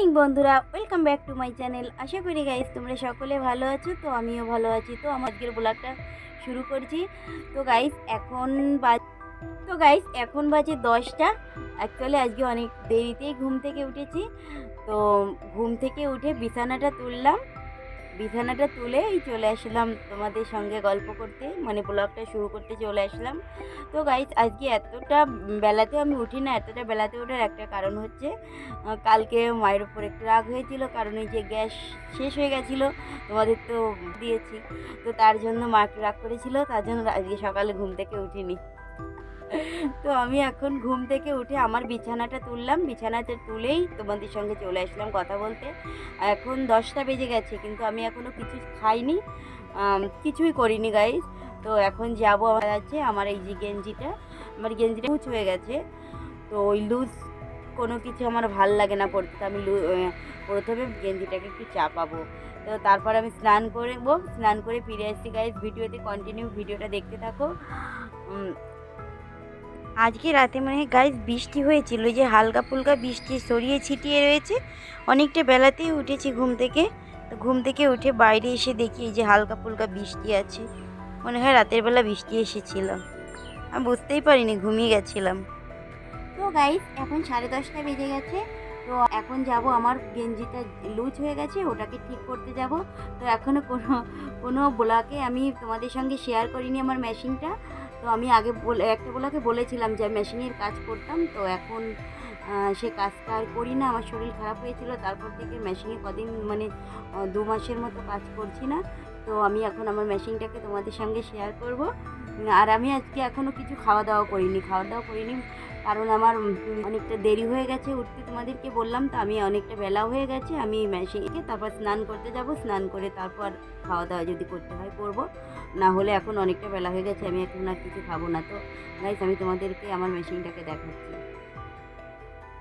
Morning বন্ধুরা welcome back to my channel আশা করি guys তোমরা সকলে ভালো আছো, তো আমিও ভালো আছি। তো আমার আজকের ব্লগটা শুরু করছি। তো গাইজ এখন বাজ তো গাইজ এখন বাজে দশটা। অ্যাকচুয়ালি আজকে অনেক দেরিতেই ঘুম থেকে উঠেছি। তো ঘুম থেকে উঠে বিছানাটা তুললাম। বিছানাটা তুলে এই চলে আসলাম তোমাদের সঙ্গে গল্প করতে মানে ব্লগটা শুরু করতে চলে আসলাম। তো গাইস আজকে এতটা বেলাতে আমি উঠি না, এতটা বেলাতে ওঠার একটা কারণ হচ্ছে কালকে মায়ের উপর একটু রাগ হয়েছিল, কারণ ওই যে গ্যাস শেষ হয়ে গেছিল, তোমাদের তো দিয়েছি। তো তার জন্য মা একটু রাগ করেছিল, তার জন্য আজকে সকালে ঘুম থেকে উঠিনি। তো আমি এখন ঘুম থেকে উঠে আমার বিছানাটা তুললাম বিছানাটা তুলেই তোমাদের সঙ্গে চলে আসলাম কথা বলতে। এখন দশটা বেজে গেছে, কিন্তু আমি এখনও কিছু খাইনি কিছুই করিনি গাইস তো এখন যাব আমার আছে আমার এই যে গেঞ্জিটা, আমার গেঞ্জিটা লুজ হয়ে গেছে। তো ওই লুজ কোনো কিছু আমার ভালো লাগে না পড়তে আমি লু- প্রথমে গেঞ্জিটাকে একটু চাপাবো। তো তারপর আমি স্নান করব, স্নান করে ফিরে আসছি গাইস ভিডিওতে কন্টিনিউ ভিডিওটা দেখতে থাকো। আজকে রাতে মানে গাইস বৃষ্টি হয়েছিল যে হালকা ফুলকা বৃষ্টি সরিয়ে ছিটিয়ে রয়েছে, অনেকটা বেলাতেই উঠেছি ঘুম থেকে। তো ঘুম থেকে উঠে বাইরে এসে দেখি যে হালকা ফুলকা বৃষ্টি আছে, মনে হয় রাতের বেলা বৃষ্টি এসেছিল। আমি বুঝতেই পারিনি, ঘুমিয়ে গেছিলাম। তো গাইস এখন সাড়ে দশটা বেজে গেছে, তো এখন যাব আমার গেঞ্জিটা লুজ হয়ে গেছে, ওটাকে ঠিক করতে যাব। তো এখনও কোনো কোনো ব্লকে আমি তোমাদের সঙ্গে শেয়ার করিনি আমার মেশিনটা তো আমি আগে বলে, একটা বলাকে বলেছিলাম যে মেশিনের কাজ করতাম, তো এখন সে কাজটা আর করি না। আমার শরীর খারাপ হয়েছিল, তারপর থেকে মেশিনে কদিন মানে দু মাসের মতো কাজ করছি না। তো আমি এখন আমার মেশিনটাকে তোমাদের সঙ্গে শেয়ার করব। আর আমি আজকে এখনও কিছু খাওয়া দাওয়া করিনি, খাওয়া দাওয়া করিনি, কারণ আমার অনেকটা দেরি হয়ে গেছে উঠতে তোমাদেরকে বললাম, তো আমি অনেকটা বেলা হয়ে গেছে, আমি মেশিনকে তারপর স্নান করতে যাব, স্নান করে তারপর খাওয়া দাওয়া যদি করতে হয় করব, না হলে এখন অনেকটা বেলা হয়ে গেছে, আমি এখন আর কিছু খাব না, তো গাইস আমি তোমাদেরকে আমার মেশিনটাকে দেখাচ্ছি।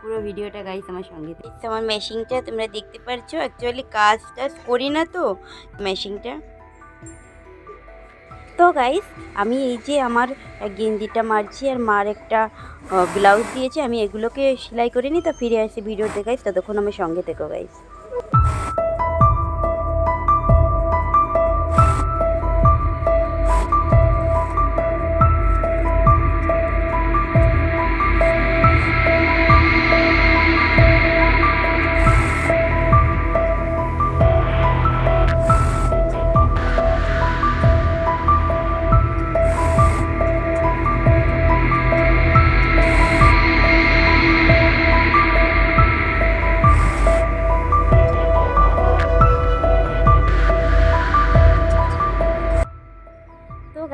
পুরো ভিডিওটা গাইস আমার সঙ্গে আমার মেশিনটা তোমরা দেখতে পারছ অ্যাকচুয়ালি কাজ টাজ করি না তো মেশিনটা তো গাইস আমি এই যে আমার গেঞ্জিটা মারছি আর মার একটা ব্লাউজ দিয়েছি, আমি এগুলোকে সেলাই করে নিই, তো ফিরে আসি ভিডিও গাইস ততক্ষণ আমি সঙ্গে থেকো গাইস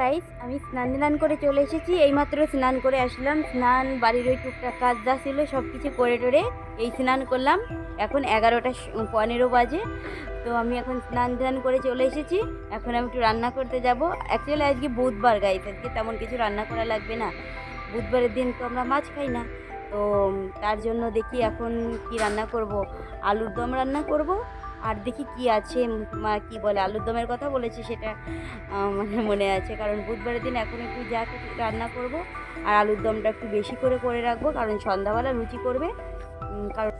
গাইস আমি স্নান টান করে চলে এসেছি। এইমাত্র স্নান করে আসলাম। স্নান, বাড়ির ওই টুকটাক কাজ যা ছিল সব কিছু করে টোরে এই স্নান করলাম। এখন এগারোটা পনেরো বাজে। তো আমি এখন স্নান টান করে চলে এসেছি। এখন আমি একটু রান্না করতে যাব। অ্যাকচুয়ালি আজকে বুধবার গাইস আজকে তেমন কিছু রান্না করা লাগবে না। বুধবারের দিন তো আমরা মাছ খাই না। তো তার জন্য দেখি এখন কি রান্না করব। আলুর দম রান্না করব। আর দেখি কি আছে মা কি বলে, আলুর দমের কথা বলেছে সেটা মানে মনে আছে। কারণ বুধবারের দিন এখন একটু যা রান্না করব, আর আলুর দমটা একটু বেশি করে করে রাখব, কারণ সন্ধ্যাবেলা রুচি করবে। কারণ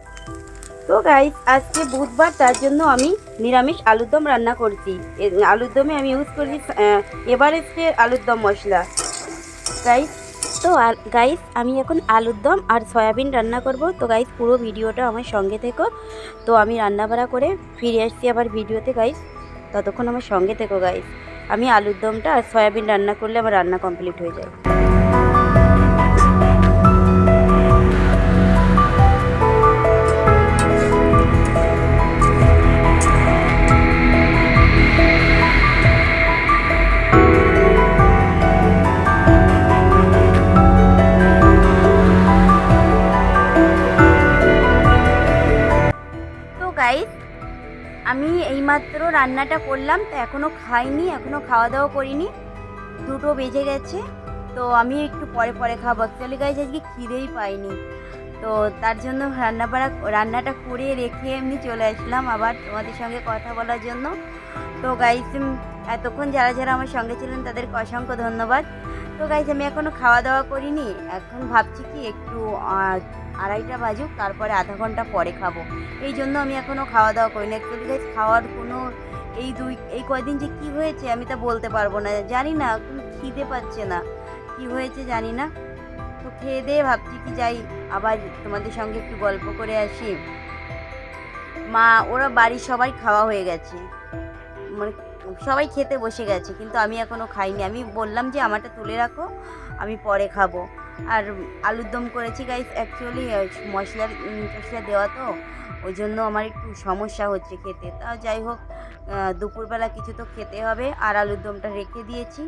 তো গাইস আজকে বুধবার, তার জন্য আমি নিরামিষ আলুর দম রান্না করছি। আলুর দমে আমি ইউজ করছি এভারেস্টের আলুর দম মশলা। গাইস তো আর গাইস আমি এখন আলুর দম আর সয়াবিন রান্না করব। তো গাইস পুরো ভিডিওটা আমার সঙ্গে থেকো। তো আমি রান্না বাড়া করে ফিরে আসছি আবার ভিডিওতে গাইস ততক্ষণ আমার সঙ্গে থেকো গাইস আমি আলুর দমটা আর সয়াবিন রান্না করলে আমার রান্না কমপ্লিট হয়ে যায়। গাইস আমি এইমাত্র রান্নাটা করলাম, তো এখনও খাইনি এখনও খাওয়া দাওয়া করিনি। দুটো বেজে গেছে, তো আমি একটু পরে পরে খাব। অ্যাকচুয়ালি গাইজ আজকে খিদেই পাইনি। তো তার জন্য রান্না বাড়া রান্নাটা করে রেখে এমনি চলে আসলাম আবার তোমাদের সঙ্গে কথা বলার জন্য। তো গাইজ এতক্ষণ যারা যারা আমার সঙ্গে ছিলেন তাদেরকে অসংখ্য ধন্যবাদ। তো গাইজ আমি এখনও খাওয়া দাওয়া করিনি, এখন ভাবছি কি একটু আড়াইটা বাজুক, তারপরে আধা ঘণ্টা পরে খাব। এই জন্য আমি এখনও খাওয়া দাওয়া করিনি। অ্যাকচুয়ালি গাইজ খাওয়ার কোনো এই দুই, এই কয়দিন যে কি হয়েছে আমি তা বলতে পারব না। জানি না খিদে পাচ্ছে না। কি হয়েছে জানি না। তো খেয়ে দিয়ে ভাবছি কি যাই, আবার তোমাদের সঙ্গে একটু গল্প করে আসি। মা, ওরা বাড়ির সবাই খাওয়া হয়ে গেছে। মানে সবাই খেতে বসে গেছে, কিন্তু আমি এখনও খাইনি। আমি বললাম যে, আমারটা তুলে রাখো, আমি পরে খাব। আর আলুর দম করেছি গাইস অ্যাকচুয়ালি মশলার মশলা টশলা দেওয়া তো, ওই জন্য আমার একটু সমস্যা হচ্ছে খেতে। তা যাই হোক দুপুরবেলা কিছু তো খেতে হবে, আর আলুর দমটা রেখে দিয়েছি।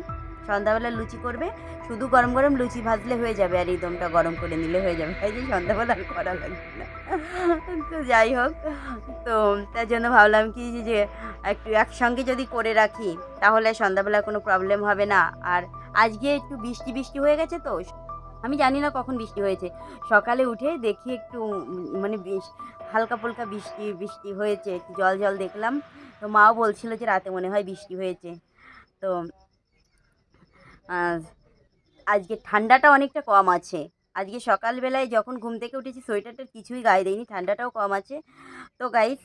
সন্ধ্যাবেলা লুচি করবে, শুধু গরম গরম লুচি ভাজলে হয়ে যাবে আর এই দমটা গরম করে নিলে হয়ে যাবে। তাই যে সন্ধ্যাবেলা আর করা লাগবে না। তো যাই হোক, তো তার জন্য ভাবলাম কি যে একটু একসঙ্গে যদি করে রাখি, তাহলে সন্ধ্যাবেলা কোনো প্রবলেম হবে না। আর আজকে একটু বৃষ্টি বৃষ্টি হয়ে গেছে তো, আমি জানি না কখন বৃষ্টি হয়েছে। সকালে উঠে দেখি একটু মানে হালকা ফুলকা বৃষ্টি বৃষ্টি হয়েছে, একটু জল জল দেখলাম। তো মাও বলছিল যে রাতে মনে হয় বৃষ্টি হয়েছে। তো আজকে ঠান্ডাটা অনেকটা কম আছে। আজকে সকালবেলায় যখন ঘুম থেকে উঠেছি সোয়েটারটার কিছুই গায়ে দেয়নি ঠান্ডাটাও কম আছে। তো গাইস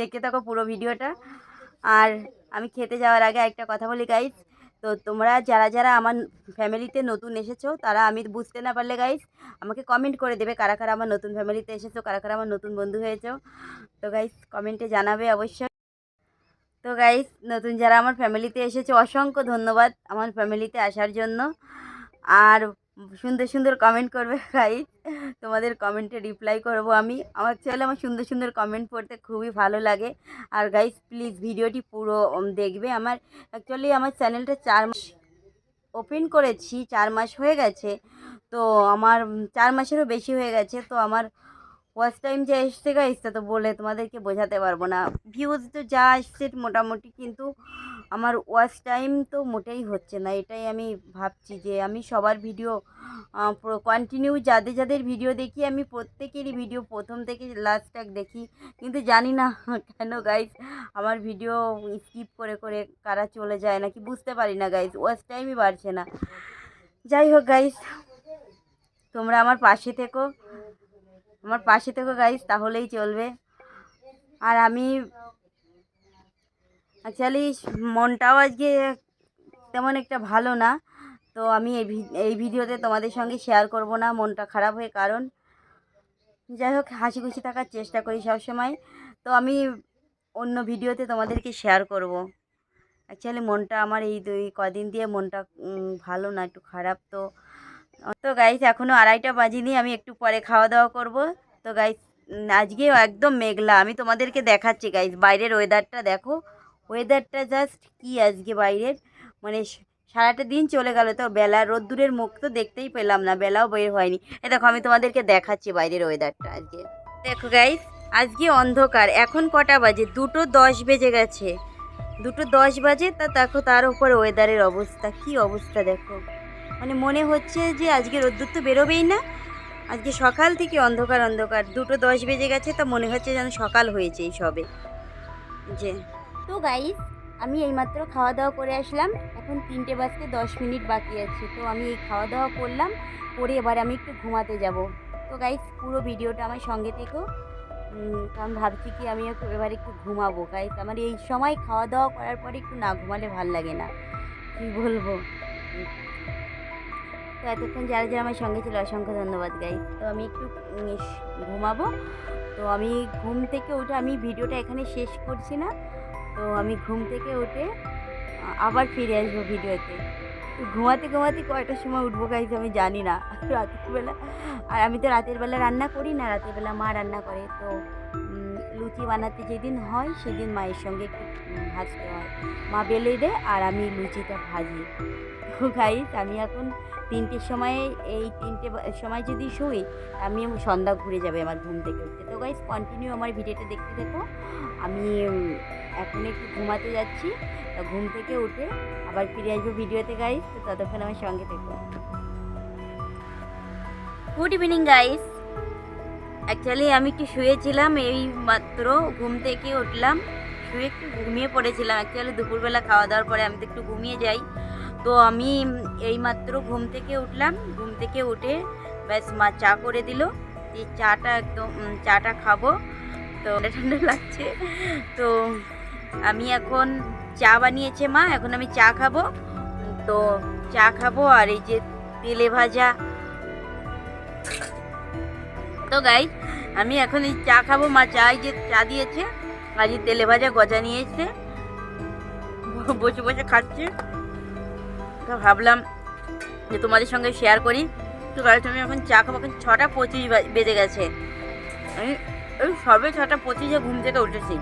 দেখতে থাকো পুরো ভিডিওটা। আর আমি খেতে যাওয়ার আগে একটা কথা বলি গাইস তো তোমরা যারা যারা আমার ফ্যামিলিতে নতুন এসেছ, তারা আমি বুঝতে না পারলে গাইস আমাকে কমেন্ট করে দেবে কারা কারা আমার নতুন ফ্যামিলিতে এসেছ, কারা কারা আমার নতুন বন্ধু হয়েছো। তো গাইস কমেন্টে জানাবে অবশ্যই। তো গাইস নতুন যারা আমার ফ্যামিলিতে এসেছে, অসংখ্য ধন্যবাদ আমার ফ্যামিলিতে আসার জন্য। আর সুন্দর সুন্দর কমেন্ট করবে গাইস তোমাদের কমেন্টে রিপ্লাই করব আমি। আমার চ্যানেলে আমার সুন্দর সুন্দর কমেন্ট পড়তে খুবই ভালো লাগে। আর গাইস প্লিজ ভিডিওটি পুরো দেখবে। আমার অ্যাকচুয়ালি আমার চ্যানেলটা চার মাস ওপেন করেছি, চার মাস হয়ে গেছে। তো আমার চার মাসেরও বেশি হয়ে গেছে। তো আমার ওয়াচ টাইম যে এসছে গাইস তা বলে তোমাদেরকে বোঝাতে পারব না। ভিউজ তো যা আসছে মোটামুটি কিন্তু আমার ওয়াচ টাইম তো মোটেই হচ্ছে না। এটাই আমি ভাবছি যে আমি সবার ভিডিও কন্টিনিউ যাদের যাদের ভিডিও দেখি, আমি প্রত্যেকেরই ভিডিও প্রথম থেকে লাস্ট তক দেখি। কিন্তু জানি না কেন গাইস আমার ভিডিও স্কিপ করে করে কারা চলে যায় নাকি বুঝতে পারি না গাইস ওয়াচ টাইমই বাড়ছে না। যাই হোক গাইস তোমরা আমার পাশে থেকো। আমার পাশে থেকো গাইস তাহলেই চলবে। আর আমি অ্যাকচুয়ালি মনটাও আজকে তেমন একটা ভালো না। তো আমি এই এই ভিডিওতে তোমাদের সঙ্গে শেয়ার করব না, মনটা খারাপ হয়ে কারণ যাই হোক হাসি খুশি থাকার চেষ্টা করি সবসময়। তো আমি অন্য ভিডিওতে তোমাদেরকে শেয়ার করব। অ্যাকচুয়ালি মনটা আমার এই দুই কদিন দিয়ে মনটা ভালো না, একটু খারাপ তো তো গাইস এখনও আড়াইটা বাজিনি, আমি একটু পরে খাওয়া দাওয়া করব। তো গাইস আজকে একদম মেঘলা, আমি তোমাদেরকে দেখাচ্ছি গাইস বাইরের ওয়েদারটা দেখো। ওয়েদারটা জাস্ট কি আজকে বাইরের? মানে সারাটা দিন চলে গেল তো, বেলা রোদ্দুরের মুখ তো দেখতেই পেলাম না, বেলাও বের হয়নি। এ দেখো, আমি তোমাদেরকে দেখাচ্ছি বাইরের ওয়েদারটা আজকে। দেখো গাইস আজকে অন্ধকার, এখন কটা বাজে? দুটো দশ বেজে গেছে। দুটো দশ বাজে, তা দেখো, তার উপর ওয়েদারের অবস্থা, কি অবস্থা দেখো। মানে মনে হচ্ছে যে আজকে রোদ্দুর তো বেরোবেই না। আজকে সকাল থেকে অন্ধকার অন্ধকার। দুটো দশ বেজে গেছে, তা মনে হচ্ছে যেন সকাল হয়েছে এই সবে। যে তো গাইস আমি এইমাত্র খাওয়া দাওয়া করে আসলাম। এখন তিনটে বাজতে দশ মিনিট বাকি আছে, তো আমি এই খাওয়া দাওয়া করলাম। করে এবার আমি একটু ঘুমাতে যাব। তো গাইস পুরো ভিডিওটা আমার সঙ্গে থেকেও কারণ ভাবছি কি আমি এবার একটু ঘুমাবো। গাইস আমার এই সময় খাওয়া দাওয়া করার পরে একটু না ঘুমালে ভালো লাগে না। কী বলব? তো এতক্ষণ যারা যারা আমার সঙ্গে ছিল, অসংখ্য ধন্যবাদ গাইস তো আমি একটু ঘুমাবো। তো আমি ঘুম থেকে উঠে, আমি ভিডিওটা এখানে শেষ করছি না। তো আমি ঘুম থেকে উঠে আবার ফিরে আসব ভিডিওতে। ঘুমাতে ঘুমাতে কয়টার সময় উঠবো গাইজ আমি জানি না। রাতের বেলা। আর আমি তো রাতের বেলা রান্না করি না, রাতের বেলা মা রান্না করে। তো লুচি বানাতে যেদিন হয়, সেদিন মায়ের সঙ্গে একটু ভাজতে হয়। মা বেলে দেয় আর আমি লুচিটা ভাজি। তো গাইজ আমি এখন তিনটের সময়ে, এই তিনটে সময় যদি শুই, আমি সন্ধ্যা ঘুরে যাবে আমার ঘুম থেকে উঠতে। তো গাইজ কন্টিনিউ আমার ভিডিওটা দেখতে দেখো আমি এখন একটু ঘুমাতে যাচ্ছি। ঘুম থেকে উঠে আবার ফিরে আসব ভিডিওতে গাইস তো ততক্ষণ আমার সঙ্গে থেকো। গুড ইভিনিং গাইস অ্যাকচুয়ালি আমি একটু শুয়েছিলাম, এই মাত্র ঘুম থেকে উঠলাম। শুয়ে একটু ঘুমিয়ে পড়েছিলাম। অ্যাকচুয়ালি দুপুরবেলা খাওয়া দাওয়ার পরে আমি তো একটু ঘুমিয়ে যাই। তো আমি এইমাত্র ঘুম থেকে উঠলাম। ঘুম থেকে উঠে ব্যাস মা চা করে দিল। এই চাটা একদম চাটা খাব। তো ঠান্ডা লাগছে। তো আমি এখন চা বানিয়েছে মা, এখন আমি চা খাব। তো চা খাব আর এই যে তেলে ভাজা। তো গাই আমি এখন এই চা খাব। মা চা যে চা দিয়েছে। আর এই তেলে ভাজা গজা নিয়ে এসছে বসে বসে খাচ্ছে। তো ভাবলাম যে তোমাদের সঙ্গে শেয়ার করি। তো গাড়ি আমি এখন চা খাব, এখন ছটা পঁচিশ বেজে গেছে। আমি ওই সবে ছটা পঁচিশে ঘুম থেকে উঠেছি।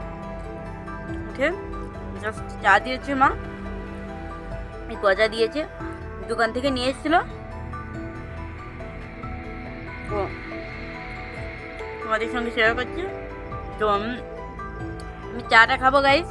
উঠে জাস্ট চা দিয়েছে মা। গজা দিয়েছে। দোকান থেকে নিয়ে এসেছিল। তো তোমাদের সঙ্গে শেয়ার করছি। তো আমি চাটা খাব গাইস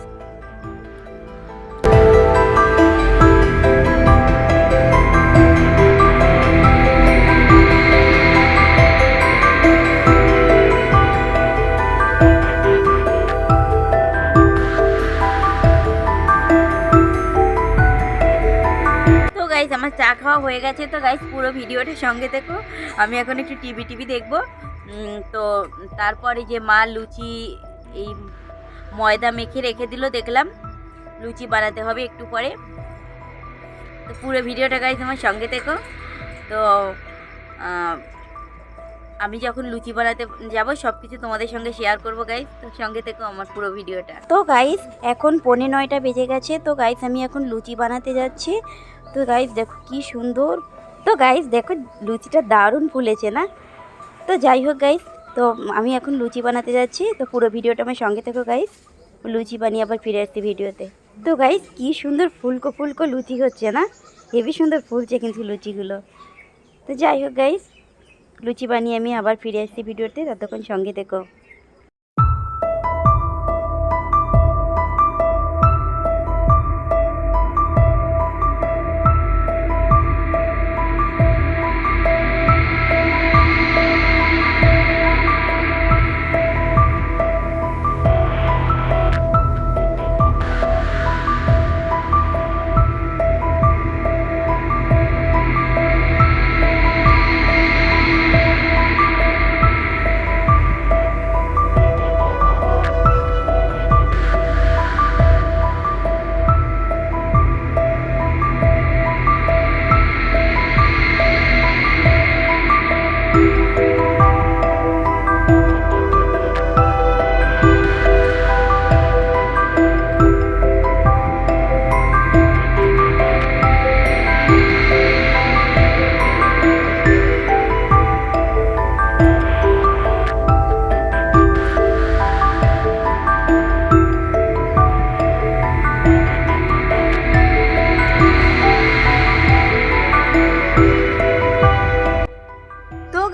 হয়ে গেছে। তো গাইস পুরো ভিডিওটা সঙ্গে দেখো। আমি এখন একটু টিভি টিভি দেখব। তো তারপরে যে মা লুচি, এই ময়দা মেখে রেখে দিল, দেখলাম। লুচি বানাতে হবে একটু পরে। তো পুরো ভিডিওটা গাইস আমার সঙ্গে দেখো। তো আমি যখন লুচি বানাতে যাব সব কিছু তোমাদের সঙ্গে শেয়ার করব গাইস তো সঙ্গে থেকো আমার পুরো ভিডিওটা। তো গাইস এখন পৌনে নয়টা বেজে গেছে। তো গাইস আমি এখন লুচি বানাতে যাচ্ছি। তো গাইস দেখো কি সুন্দর। তো গাইস দেখো লুচিটা দারুণ ফুলেছে না? তো যাই হোক গাইস তো আমি এখন লুচি বানাতে যাচ্ছি। তো পুরো ভিডিওটা আমার সঙ্গে থেকো গাইস লুচি বানিয়ে আবার ফিরে আসছি ভিডিওতে। তো গাইস কি সুন্দর ফুলকো ফুলকো লুচি হচ্ছে না? হেবি সুন্দর ফুলছে কিন্তু লুচিগুলো। তো যাই হোক গাইস লুচি বানিয়ে আমি আবার ফিরে আসছি ভিডিওতে, ততক্ষণ সঙ্গে থেকো।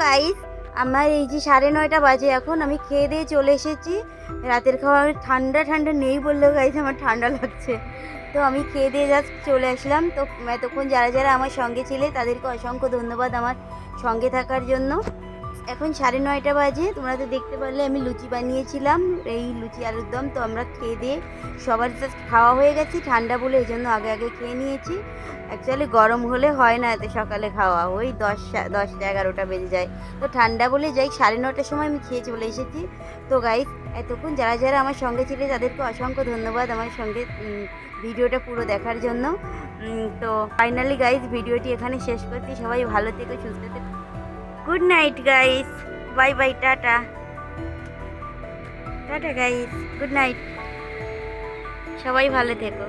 গাইস আমার এই যে সাড়ে নয়টা বাজে এখন, আমি খেয়ে দিয়ে চলে এসেছি। রাতের খাওয়া ঠান্ডা ঠান্ডা নেই বললেও গাইস আমার ঠান্ডা লাগছে। তো আমি খেয়ে দিয়ে জাস্ট চলে আসলাম। তো এতক্ষণ যারা যারা আমার সঙ্গে ছিলে, তাদেরকে অসংখ্য ধন্যবাদ আমার সঙ্গে থাকার জন্য। এখন সাড়ে নয়টা বাজে, তোমরা তো দেখতে পারলে আমি লুচি বানিয়েছিলাম, এই লুচি আলুর দম, তো আমরা খেয়ে দিয়ে সবার খাওয়া হয়ে গেছে, ঠান্ডা বলে এই জন্য আগে আগে খেয়ে নিয়েছি। অ্যাকচুয়ালি গরম হলে হয় না এত সকালে খাওয়া, ওই দশ দশটা এগারোটা বেজে যায়। তো ঠান্ডা বলে যাই, সাড়ে নটার সময় আমি খেয়ে চলে এসেছি। তো গাইস এতক্ষণ যারা যারা আমার সঙ্গে ছিলে, তাদেরকে অসংখ্য ধন্যবাদ আমার সঙ্গে ভিডিওটা পুরো দেখার জন্য। তো ফাইনালি গাইস ভিডিওটি এখানে শেষ করছি। সবাই ভালো থেকো, সুস্থ থেকো। Good night guys bye bye tata tata guys good night সবাই ভালো থেকো।